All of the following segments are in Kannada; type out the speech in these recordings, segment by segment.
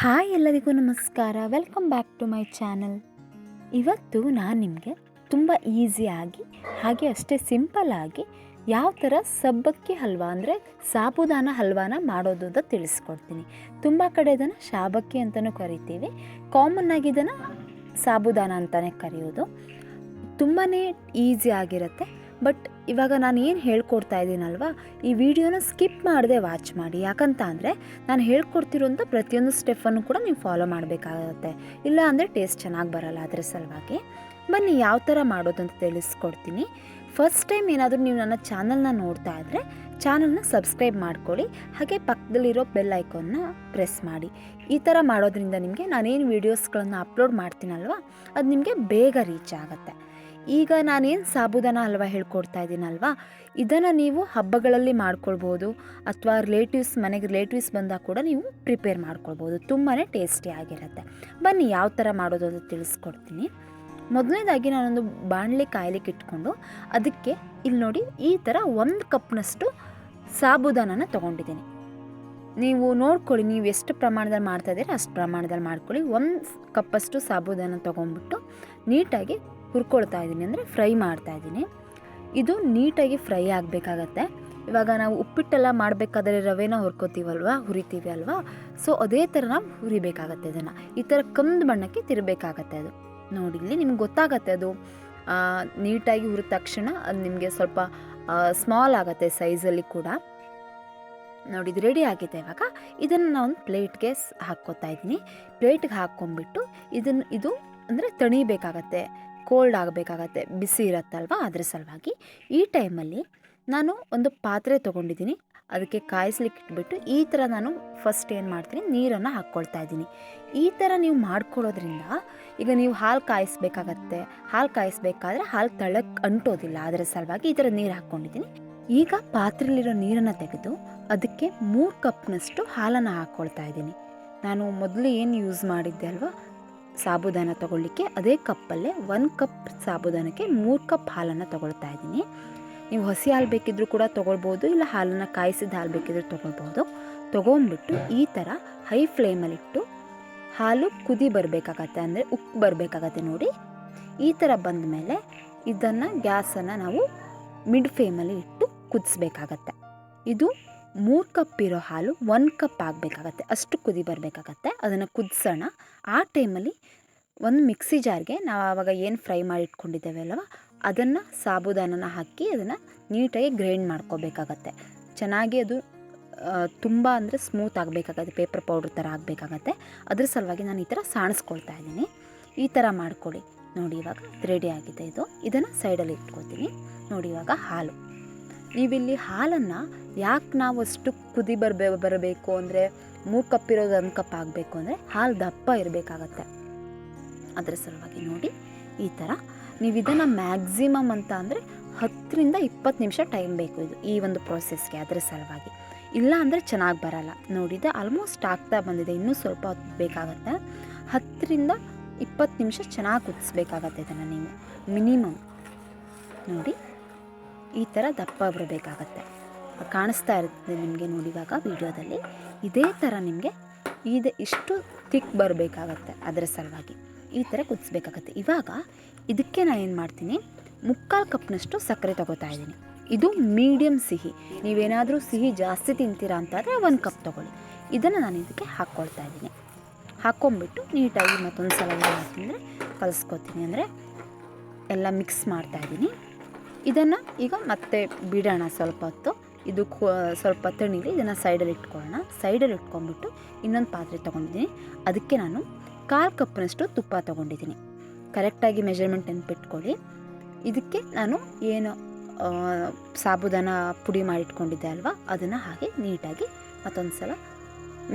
ಹಾಯ್ ಎಲ್ಲರಿಗೂ ನಮಸ್ಕಾರ. Welcome back to my channel ಇವತ್ತು ನಾನು ನಿಮಗೆ ತುಂಬ ಈಸಿಯಾಗಿ ಹಾಗೆ ಅಷ್ಟೇ ಸಿಂಪಲ್ ಆಗಿ ಯಾವ ಥರ ಸಬ್ಬಕ್ಕಿ ಹಲ್ವಾ ಅಂದರೆ ಸಾಬುದಾನ ಹಲ್ವಾನ ಮಾಡೋದು ಅಂತ ತಿಳಿಸ್ಕೊಡ್ತೀನಿ. ತುಂಬ ಕಡೆ ಇದನ್ನು ಶಾಬಕ್ಕಿ ಅಂತಲೂ ಕರಿತೀವಿ. ಕಾಮನ್ ಆಗಿ ಇದನ್ನು ಸಾಬುದಾನ ಅಂತಲೇ ಕರೆಯೋದು. ತುಂಬಾ ಈಸಿ ಆಗಿರುತ್ತೆ. ಬಟ್ ಇವಾಗ ನಾನು ಏನು ಹೇಳ್ಕೊಡ್ತಾ ಇದ್ದೀನಲ್ವ, ಈ ವಿಡಿಯೋನ ಸ್ಕಿಪ್ ಮಾಡದೆ ವಾಚ್ ಮಾಡಿ. ಯಾಕಂತ ಅಂದರೆ ನಾನು ಹೇಳ್ಕೊಡ್ತಿರೋಂಥ ಪ್ರತಿಯೊಂದು ಸ್ಟೆಪ್ಪನ್ನು ಕೂಡ ನೀವು ಫಾಲೋ ಮಾಡಬೇಕಾಗುತ್ತೆ. ಇಲ್ಲ ಅಂದರೆ ಟೇಸ್ಟ್ ಚೆನ್ನಾಗಿ ಬರಲ್ಲ ಅದರ ಸಲುವಾಗಿ. ಬನ್ನಿ ಯಾವ ಥರ ಮಾಡೋದು ಅಂತ ತಿಳಿಸ್ಕೊಡ್ತೀನಿ. ಫಸ್ಟ್ ಟೈಮ್ ಏನಾದರೂ ನೀವು ನನ್ನ ಚಾನಲ್ನ ನೋಡ್ತಾ ಇದ್ದರೆ ಚಾನಲ್ನ ಸಬ್ಸ್ಕ್ರೈಬ್ ಮಾಡ್ಕೊಳ್ಳಿ. ಹಾಗೆ ಪಕ್ಕದಲ್ಲಿರೋ ಬೆಲ್ ಐಕಾನ್ನ ಪ್ರೆಸ್ ಮಾಡಿ. ಈ ಥರ ಮಾಡೋದ್ರಿಂದ ನಿಮಗೆ ನಾನೇನು ವೀಡಿಯೋಸ್ಗಳನ್ನು ಅಪ್ಲೋಡ್ ಮಾಡ್ತೀನಲ್ವ, ಅದು ನಿಮಗೆ ಬೇಗ ರೀಚ್ ಆಗುತ್ತೆ. ಈಗ ನಾನೇನು ಸಾಬುದಾನ ಹಲ್ವ ಹೇಳ್ಕೊಡ್ತಾ ಇದ್ದೀನಲ್ವಾ ಇದನ್ನು ನೀವು ಹಬ್ಬಗಳಲ್ಲಿ ಮಾಡ್ಕೊಳ್ಬೋದು, ಅಥವಾ ರಿಲೇಟಿವ್ಸ್ ಮನೆಗೆ ರಿಲೇಟಿವ್ಸ್ ಬಂದಾಗ ಕೂಡ ನೀವು ಪ್ರಿಪೇರ್ ಮಾಡ್ಕೊಳ್ಬೋದು. ತುಂಬಾ ಟೇಸ್ಟಿ ಆಗಿರುತ್ತೆ. ಬನ್ನಿ ಯಾವ ಥರ ಮಾಡೋದು ಅಂತ ತಿಳಿಸ್ಕೊಡ್ತೀನಿ. ಮೊದಲನೇದಾಗಿ ನಾನೊಂದು ಬಾಣಲೆ ಕಾಯ್ಲಿಕ್ಕೆ ಇಟ್ಕೊಂಡು ಅದಕ್ಕೆ ಇಲ್ಲಿ ನೋಡಿ ಈ ಥರ ಒಂದು ಕಪ್ನಷ್ಟು ಸಾಬುದಾನನ ತೊಗೊಂಡಿದ್ದೀನಿ. ನೀವು ನೋಡ್ಕೊಳ್ಳಿ, ನೀವು ಎಷ್ಟು ಪ್ರಮಾಣದಲ್ಲಿ ಮಾಡ್ತಾ ಇದ್ದೀರಿ ಅಷ್ಟು ಪ್ರಮಾಣದಲ್ಲಿ ಮಾಡ್ಕೊಳ್ಳಿ. ಒಂದು ಕಪ್ಪಷ್ಟು ಸಾಬುದಾನ ತೊಗೊಂಡ್ಬಿಟ್ಟು ನೀಟಾಗಿ ಹುರ್ಕೊಳ್ತಾ ಇದ್ದೀನಿ ಅಂದರೆ ಫ್ರೈ ಮಾಡ್ತಾ ಇದ್ದೀನಿ. ಇದು ನೀಟಾಗಿ ಫ್ರೈ ಆಗಬೇಕಾಗತ್ತೆ. ಇವಾಗ ನಾವು ಉಪ್ಪಿಟ್ಟೆಲ್ಲ ಮಾಡಬೇಕಾದ್ರೆ ರವೆನ ಹುರ್ಕೋತೀವಲ್ವ? ಹುರಿತೀವಿ ಅಲ್ವಾ? ಸೊ, ಅದೇ ಥರ ನಾವು ಹುರಿಬೇಕಾಗತ್ತೆ ಅದನ್ನು ಈ ಥರ ಕಂದು ಬಣ್ಣಕ್ಕೆ ತಿರಬೇಕಾಗತ್ತೆ ಅದು. ನೋಡಿ, ಇಲ್ಲಿ ನಿಮ್ಗೆ ಗೊತ್ತಾಗತ್ತೆ ಅದು. ನೀಟಾಗಿ ಹುರಿದ ತಕ್ಷಣ ಅದು ನಿಮಗೆ ಸ್ವಲ್ಪ ಸ್ಮಾಲ್ ಆಗುತ್ತೆ ಸೈಜಲ್ಲಿ ಕೂಡ. ನೋಡಿ, ಇದು ರೆಡಿ ಆಗಿದೆ ಇವಾಗ. ಇದನ್ನು ನಾನು ಪ್ಲೇಟ್ಗೆ ಹಾಕ್ಕೋತಾ ಇದ್ದೀನಿ. ಪ್ಲೇಟ್ಗೆ ಹಾಕ್ಕೊಂಬಿಟ್ಟು ಇದನ್ನು ಇದು ಅಂದರೆ ತಣಿಬೇಕಾಗತ್ತೆ. ಕೋಲ್ಡ್ ಆಗಬೇಕಾಗತ್ತೆ, ಬಿಸಿ ಇರುತ್ತಲ್ವ? ಅದ್ರ ಸಲುವಾಗಿ ಈ ಟೈಮಲ್ಲಿ ನಾನು ಒಂದು ಪಾತ್ರೆ ತೊಗೊಂಡಿದ್ದೀನಿ. ಅದಕ್ಕೆ ಕಾಯಿಸ್ಲಿಕ್ಕೆ ಇಟ್ಬಿಟ್ಟು ಈ ಥರ ನಾನು ಫಸ್ಟ್ ಏನು ಮಾಡ್ತೀನಿ, ನೀರನ್ನು ಹಾಕ್ಕೊಳ್ತಾ ಇದ್ದೀನಿ. ಈ ಥರ ನೀವು ಮಾಡ್ಕೊಳ್ಳೋದ್ರಿಂದ ಈಗ ನೀವು ಹಾಲು ಕಾಯಿಸ್ಬೇಕಾಗತ್ತೆ, ಹಾಲು ಕಾಯಿಸ್ಬೇಕಾದ್ರೆ ಹಾಲು ತಳಕ್ಕೆ ಅಂಟೋದಿಲ್ಲ. ಅದರ ಸಲುವಾಗಿ ಈ ಥರ ನೀರು ಹಾಕ್ಕೊಂಡಿದ್ದೀನಿ. ಈಗ ಪಾತ್ರೆಯಲ್ಲಿರೋ ನೀರನ್ನು ತೆಗೆದು ಅದಕ್ಕೆ ಮೂರು ಕಪ್ನಷ್ಟು ಹಾಲನ್ನು ಹಾಕ್ಕೊಳ್ತಾ ಇದ್ದೀನಿ. ನಾನು ಮೊದಲು ಏನು ಯೂಸ್ ಮಾಡಿದ್ದೆ ಅಲ್ವಾ? ಸಾಬುದಾನ ತಗೊಳ್ಳಿಕ್ಕೆ ಅದೇ ಕಪ್ಪಲ್ಲೇ ಒಂದು ಕಪ್ ಸಾಬುದಾನಕ್ಕೆ ಮೂರು ಕಪ್ ಹಾಲನ್ನು ತಗೊಳ್ತಾ ಇದ್ದೀನಿ. ನೀವು ಹಸಿ ಹಾಲು ಬೇಕಿದ್ದರೂ ಕೂಡ ತೊಗೊಳ್ಬೋದು, ಇಲ್ಲ ಹಾಲನ್ನು ಕಾಯಿಸಿದ ಹಾಲು ಬೇಕಿದ್ರೂ ತೊಗೊಳ್ಬೋದು. ತೊಗೊಂಡ್ಬಿಟ್ಟು ಈ ಥರ ಹೈ ಫ್ಲೇಮಲ್ಲಿಟ್ಟು ಹಾಲು ಕುದಿ ಬರಬೇಕಾಗತ್ತೆ, ಅಂದರೆ ಉಪ್ಪು ಬರಬೇಕಾಗತ್ತೆ ನೋಡಿ. ಈ ಥರ ಬಂದ ಮೇಲೆ ಇದನ್ನು ಗ್ಯಾಸನ್ನು ನಾವು ಮಿಡ್ ಫ್ಲೇಮಲ್ಲಿ ಇಟ್ಟು ಕುದಿಸ್ಬೇಕಾಗತ್ತೆ. ಇದು ಮೂರು ಕಪ್ ಇರೋ ಹಾಲು ಒಂದು ಕಪ್ ಆಗಬೇಕಾಗತ್ತೆ. ಅಷ್ಟು ಕುದಿ ಬರಬೇಕಾಗತ್ತೆ. ಅದನ್ನು ಕುದಿಸೋಣ. ಆ ಟೈಮಲ್ಲಿ ಒಂದು ಮಿಕ್ಸಿ ಜಾರ್ಗೆ ನಾವು ಆವಾಗ ಏನು ಫ್ರೈ ಮಾಡಿ ಇಟ್ಕೊಂಡಿದ್ದೇವೆ ಅಲ್ವ? ಅದನ್ನು ಸಾಬುದಾನನ ಹಾಕಿ ಅದನ್ನು ನೀಟಾಗಿ ಗ್ರೈಂಡ್ ಮಾಡ್ಕೋಬೇಕಾಗತ್ತೆ. ಚೆನ್ನಾಗಿ ಅದು ತುಂಬ ಅಂದರೆ ಸ್ಮೂತ್ ಆಗಬೇಕಾಗತ್ತೆ. ಪೇಪರ್ ಪೌಡ್ರ್ ಥರ ಆಗಬೇಕಾಗತ್ತೆ. ಅದ್ರ ಸಲುವಾಗಿ ನಾನು ಈ ಥರ ಸಾಣಿಸ್ಕೊಳ್ತಾ ಇದ್ದೀನಿ. ಈ ಥರ ಮಾಡ್ಕೊಳ್ಳಿ. ನೋಡಿ ಇವಾಗ ರೆಡಿ ಆಗಿದೆ ಇದು. ಇದನ್ನು ಸೈಡಲ್ಲಿ ಇಟ್ಕೊತೀನಿ. ನೋಡಿ ಇವಾಗ ಹಾಲು. ನೀವಿಲ್ಲಿ ಹಾಲನ್ನು ಯಾಕೆ ನಾವು ಅಷ್ಟು ಕುದಿ ಬರಬೇ, ಬರಬೇಕು ಅಂದರೆ ಮೂರು ಕಪ್ ಇರೋದು ಒಂದು ಕಪ್ ಆಗಬೇಕು ಅಂದರೆ ಹಾಲು ದಪ್ಪ ಇರಬೇಕಾಗತ್ತೆ. ಅದರ ಸಲುವಾಗಿ ನೋಡಿ ಈ ಥರ ನೀವು ಇದನ್ನು ಮ್ಯಾಕ್ಸಿಮಮ್ ಅಂತ ಅಂದರೆ ಹತ್ತರಿಂದ ಇಪ್ಪತ್ತು ನಿಮಿಷ ಟೈಮ್ ಬೇಕು ಇದು ಈ ಒಂದು ಪ್ರೋಸೆಸ್ಗೆ ಅದರ ಸಲುವಾಗಿ. ಇಲ್ಲ ಅಂದರೆ ಚೆನ್ನಾಗಿ ಬರಲ್ಲ. ನೋಡಿದೆ ಆಲ್ಮೋಸ್ಟ್ ಆಗ್ತಾ ಬಂದಿದೆ. ಇನ್ನೂ ಸ್ವಲ್ಪ ಹೊತ್ತು ಬೇಕಾಗತ್ತೆ ಹತ್ತರಿಂದ ಇಪ್ಪತ್ತು ನಿಮಿಷ ಚೆನ್ನಾಗಿ ಕುದಿಸ್ಬೇಕಾಗತ್ತೆ ಇದನ್ನು ನೀವು ಮಿನಿಮಮ್. ನೋಡಿ. ಈ ಥರ ದಪ್ಪ ಬರಬೇಕಾಗತ್ತೆ. ಕಾಣಿಸ್ತಾ ಇರುತ್ತೆ ನಿಮಗೆ ನೋಡಿ ವೀಡಿಯೋದಲ್ಲಿ. ವಿಡಿಯೋದಲ್ಲಿ ಇದೇ ಥರ ನಿಮಗೆ ಇದೆ ಇಷ್ಟು ತಿಕ್ ಬರಬೇಕಾಗತ್ತೆ ಅದರ ಸಲುವಾಗಿ. ಈ ಥರ ಕುದಿಸ್ಬೇಕಾಗತ್ತೆ. ಇವಾಗ ಇದಕ್ಕೆ ನಾನು ಏನು ಮಾಡ್ತೀನಿ? ಮುಕ್ಕಾಲು ಕಪ್ನಷ್ಟು ಸಕ್ಕರೆ ತಗೋತಾ ಇದ್ದೀನಿ. ಇದು ಮೀಡಿಯಮ್ ಸಿಹಿ. ನೀವೇನಾದರೂ ಸಿಹಿ ಜಾಸ್ತಿ ತಿಂತೀರಾ ಅಂತಾದರೆ ಒಂದು ಕಪ್ ತೊಗೊಳ್ಳಿ. ಇದನ್ನು ನಾನು ಇದಕ್ಕೆ ಹಾಕ್ಕೊಳ್ತಾ ಇದ್ದೀನಿ. ಹಾಕ್ಕೊಂಬಿಟ್ಟು ನೀಟಾಗಿ ಮತ್ತೊಂದು ಸಲ ಏನು ಮಾಡ್ತೀನಿ ಅಂದರೆ ಕಲಿಸ್ಕೊತೀನಿ. ಅಂದರೆ ಎಲ್ಲ ಮಿಕ್ಸ್ ಮಾಡ್ತಾ ಇದ್ದೀನಿ. ಇದನ್ನು ಈಗ ಮತ್ತೆ ಬಿಡೋಣ ಸ್ವಲ್ಪ ಹೊತ್ತು. ಇದು ಸ್ವಲ್ಪ ತಣಿಲಿ ಇದನ್ನು ಸೈಡಲ್ಲಿ ಇಟ್ಕೊಳ್ಳೋಣ. ಸೈಡಲ್ಲಿ ಇಟ್ಕೊಂಡ್ಬಿಟ್ಟು ಇನ್ನೊಂದು ಪಾತ್ರೆ ತೊಗೊಂಡಿದ್ದೀನಿ. ಅದಕ್ಕೆ ನಾನು ಕಾಲು ಕಪ್ನಷ್ಟು ತುಪ್ಪ ತೊಗೊಂಡಿದ್ದೀನಿ. ಕರೆಕ್ಟಾಗಿ ಮೆಜರ್ಮೆಂಟ್ ನೆನ್ಪಿಟ್ಕೊಳ್ಳಿ ಇದಕ್ಕೆ ನಾನು ಏನು ಸಾಬುದಾನ ಪುಡಿ ಮಾಡಿಟ್ಕೊಂಡಿದ್ದೆ ಅಲ್ವಾ? ಅದನ್ನು ಹಾಗೆ ನೀಟಾಗಿ ಮತ್ತೊಂದು ಸಲ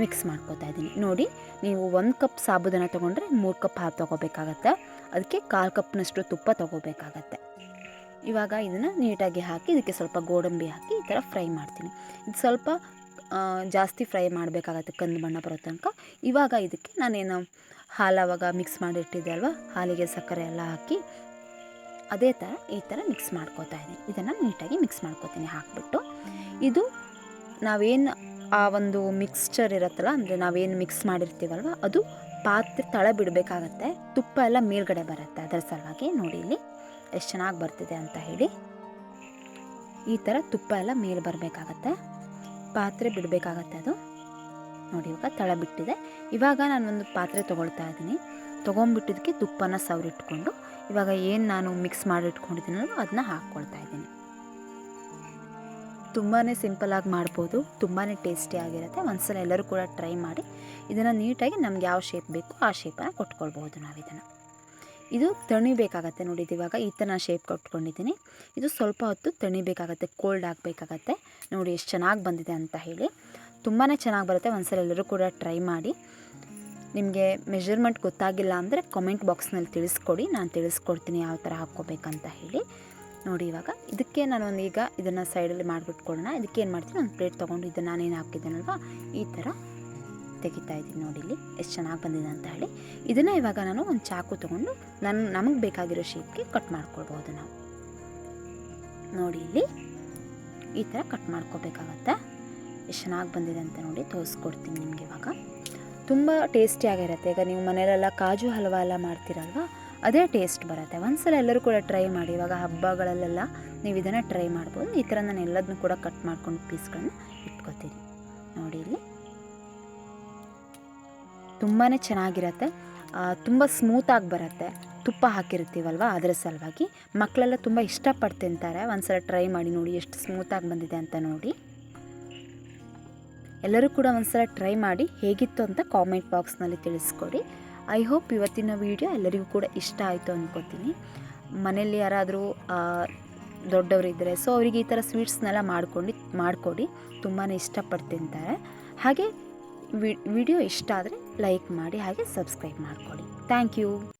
ಮಿಕ್ಸ್ ಮಾಡ್ಕೊತಾ ಇದ್ದೀನಿ. ನೋಡಿ, ನೀವು ಒಂದು ಕಪ್ ಸಾಬುದಾನ ತೊಗೊಂಡ್ರೆ ಮೂರು ಕಪ್ ಹಾಲು ತೊಗೋಬೇಕಾಗತ್ತೆ. ಅದಕ್ಕೆ ಕಾಲು ಕಪ್ನಷ್ಟು ತುಪ್ಪ ತೊಗೋಬೇಕಾಗತ್ತೆ. ಇವಾಗ ಇದನ್ನು ನೀಟಾಗಿ ಹಾಕಿ, ಇದಕ್ಕೆ ಸ್ವಲ್ಪ ಗೋಡಂಬಿ ಹಾಕಿ ಈ ಥರ ಫ್ರೈ ಮಾಡ್ತೀನಿ. ಇದು ಸ್ವಲ್ಪ ಜಾಸ್ತಿ ಫ್ರೈ ಮಾಡಬೇಕಾಗತ್ತೆ ಕಂದು ಬಣ್ಣ ಬರೋ ತನಕ. ಇವಾಗ ಇದಕ್ಕೆ ನಾನೇನು ಹಾಲು ಅವಾಗ ಮಿಕ್ಸ್ ಮಾಡಿಟ್ಟಿದ್ದೆ ಅಲ್ವಾ? ಹಾಲಿಗೆ ಸಕ್ಕರೆ ಎಲ್ಲ ಹಾಕಿ ಅದೇ ಥರ ಈ ಥರ ಮಿಕ್ಸ್ ಮಾಡ್ಕೋತಾ ಇದ್ದೀನಿ. ಇದನ್ನು ನೀಟಾಗಿ ಮಿಕ್ಸ್ ಮಾಡ್ಕೋತೀನಿ, ಹಾಕಿಬಿಟ್ಟು. ಇದು ನಾವೇನು ಆ ಒಂದು ಮಿಕ್ಸ್ಚರ್ ಇರುತ್ತಲ್ಲ, ಅಂದರೆ ನಾವೇನು ಮಿಕ್ಸ್ ಮಾಡಿರ್ತೀವಲ್ವ, ಅದು ಪಾತ್ರೆ ತಳ ಬಿಡಬೇಕಾಗತ್ತೆ. ತುಪ್ಪ ಎಲ್ಲ ಮೇಲ್ಗಡೆ ಬರುತ್ತೆ. ಅದರ ಸಲುವಾಗಿ ನೋಡಿ ಇಲ್ಲಿ ಎಷ್ಟು ಚೆನ್ನಾಗಿ ಬರ್ತಿದೆ ಅಂತ ಹೇಳಿ. ಈ ಥರ ತುಪ್ಪ ಎಲ್ಲ ಮೇಲೆ ಬರಬೇಕಾಗತ್ತೆ. ಪಾತ್ರೆ ಬಿಡಬೇಕಾಗತ್ತೆ ಅದು. ನೋಡಿ, ಇವಾಗ ತಳ ಬಿಟ್ಟಿದೆ. ಇವಾಗ ಒಂದು ಪಾತ್ರೆ ತೊಗೊಳ್ತಾ ಇದ್ದೀನಿ. ತೊಗೊಂಬಿಟ್ಟಿದ್ದಕ್ಕೆ ತುಪ್ಪನ ಸವರಿಟ್ಕೊಂಡು ಇವಾಗ ಏನು ನಾನು ಮಿಕ್ಸ್ ಮಾಡಿ ಇಟ್ಕೊಂಡಿದ್ದೀನಲ್ಲ ಅದನ್ನ ಹಾಕ್ಕೊಳ್ತಾ ಇದ್ದೀನಿ. ತುಂಬಾ ಸಿಂಪಲಾಗಿ ಮಾಡ್ಬೋದು ತುಂಬಾ ಟೇಸ್ಟಿಯಾಗಿರುತ್ತೆ ಒಂದ್ಸಲ ಎಲ್ಲರೂ ಕೂಡ ಟ್ರೈ ಮಾಡಿ. ಇದನ್ನು ನೀಟಾಗಿ ನಮ್ಗೆ ಯಾವ ಶೇಪ್ ಬೇಕು ಆ ಶೇಪನ್ನು ಕೊಟ್ಕೊಳ್ಬೋದು ನಾವು ಇದನ್ನು. ಇದು ತಣಿಬೇಕಾಗತ್ತೆ ನೋಡಿ ಇದು ಇವಾಗ, ಈ ಥರ ಶೇಪ್ ಕೊಟ್ಕೊಂಡಿದ್ದೀನಿ. ಇದು ಸ್ವಲ್ಪ ಹೊತ್ತು ತಣಿಬೇಕಾಗತ್ತೆ ಕೋಲ್ಡ್ ಆಗಬೇಕಾಗತ್ತೆ. ನೋಡಿ ಎಷ್ಟು ಚೆನ್ನಾಗಿ ಬಂದಿದೆ ಅಂತ ಹೇಳಿ. ತುಂಬಾ ಚೆನ್ನಾಗಿ ಬರುತ್ತೆ ಒಂದ್ಸಲ ಎಲ್ಲರೂ ಕೂಡ ಟ್ರೈ ಮಾಡಿ. ನಿಮಗೆ ಮೆಷರ್ಮೆಂಟ್ ಗೊತ್ತಾಗಿಲ್ಲ ಅಂದರೆ ಕಾಮೆಂಟ್ ಬಾಕ್ಸ್ನಲ್ಲಿ ತಿಳಿಸ್ಕೊಡಿ, ನಾನು ತಿಳಿಸ್ಕೊಡ್ತೀನಿ ಯಾವ ಥರ ಹಾಕ್ಕೋಬೇಕಂತ ಹೇಳಿ. ನೋಡಿ ಇವಾಗ. ಇದಕ್ಕೆ ನಾನು ಒಂದು ಈಗ ಇದನ್ನು ಸೈಡಲ್ಲಿ ಮಾಡಿಬಿಟ್ಕೊಳ್ಳೋಣ. ಇದಕ್ಕೆ ಏನು ಮಾಡ್ತೀನಿ? ಒಂದು ಪ್ಲೇಟ್ ತೊಗೊಂಡು ಇದನ್ನು ನಾನೇನು ಹಾಕಿದ್ದೇನಲ್ವಾ? ಈ ಥರ ತೆಗಿತಾ ಇದ್ದೀನಿ ನೋಡಿ ಇಲ್ಲಿ. ಎಷ್ಟು ಚೆನ್ನಾಗಿ ಬಂದಿದೆ ಅಂತ ಹೇಳಿ. ಇದನ್ನು ಇವಾಗ ನಾನು ಒಂದು ಚಾಕು ತೊಗೊಂಡು ನನ್ನ ನಮಗೆ ಬೇಕಾಗಿರೋ ಶೇಪ್ಗೆ ಕಟ್ ಮಾಡ್ಕೊಳ್ಬೋದು ನಾವು. ನೋಡಿ ಇಲ್ಲಿ ಈ ಥರ ಕಟ್ ಮಾಡ್ಕೋಬೇಕಾಗತ್ತೆ. ಎಷ್ಟು ಚೆನ್ನಾಗಿ ಬಂದಿದೆ ಅಂತ ನೋಡಿ ತೋರಿಸ್ಕೊಡ್ತೀನಿ ನಿಮಗೆ ಇವಾಗ. ತುಂಬ ಟೇಸ್ಟಿಯಾಗಿರುತ್ತೆ ಈಗ ನೀವು ಮನೆಯಲ್ಲೆಲ್ಲ ಕಾಜು ಹಲ್ವಾ ಎಲ್ಲ ಮಾಡ್ತೀರಲ್ವ? ಅದೇ ಟೇಸ್ಟ್ ಬರುತ್ತೆ. ಒಂದ್ಸಲ ಎಲ್ಲರೂ ಕೂಡ ಟ್ರೈ ಮಾಡಿ, ಇವಾಗ ಹಬ್ಬಗಳಲ್ಲೆಲ್ಲ ನೀವು ಇದನ್ನು ಟ್ರೈ ಮಾಡ್ಬೋದು. ಈ ಥರ ನಾನು ಎಲ್ಲದನ್ನೂ ಕೂಡ ಕಟ್ ಮಾಡ್ಕೊಂಡು ಪೀಸ್ಗಳನ್ನ ಇಟ್ಕೋತೀನಿ. ನೋಡಿ ಇಲ್ಲಿ. ತುಂಬಾ ಚೆನ್ನಾಗಿರತ್ತೆ. ತುಂಬ ಸ್ಮೂತಾಗಿ ಬರುತ್ತೆ. ತುಪ್ಪ ಹಾಕಿರ್ತೀವಲ್ವ? ಅದರ ಸಲುವಾಗಿ. ಮಕ್ಕಳೆಲ್ಲ ತುಂಬ ಇಷ್ಟಪಟ್ಟು ತಿಂತಾರೆ. ಒಂದ್ಸಲ ಟ್ರೈ ಮಾಡಿ ನೋಡಿ ಎಷ್ಟು ಸ್ಮೂತಾಗಿ ಬಂದಿದೆ ಅಂತ ನೋಡಿ. ಎಲ್ಲರೂ ಕೂಡ ಒಂದ್ಸಲ ಟ್ರೈ ಮಾಡಿ ಹೇಗಿತ್ತು ಅಂತ ಕಾಮೆಂಟ್ ಬಾಕ್ಸ್ನಲ್ಲಿ ತಿಳಿಸ್ಕೊಡಿ. ಐ ಹೋಪ್ ಇವತ್ತಿನ ವಿಡಿಯೋ ಎಲ್ಲರಿಗೂ ಕೂಡ ಇಷ್ಟ ಆಯಿತು ಅಂದ್ಕೋತೀನಿ ಮನೆಯಲ್ಲಿ ಯಾರಾದರೂ ದೊಡ್ಡವರಿದ್ದರೆ ಸೊ ಅವರಿಗೆ ಈ ಥರ ಸ್ವೀಟ್ಸ್ನೆಲ್ಲ ಮಾಡ್ಕೊಂಡು, ಮಾಡಿಕೊಡಿ. ತುಂಬಾ ಇಷ್ಟಪಟ್ಟು ತಿಂತಾರೆ ಹಾಗೆ ವಿಡಿಯೋ ಇಷ್ಟ ಆದರೆ ಲೈಕ್ ಮಾಡಿ, ಹಾಗೆ ಸಬ್ಸ್ಕ್ರೈಬ್ ಮಾಡಿಕೊಡಿ. Thank you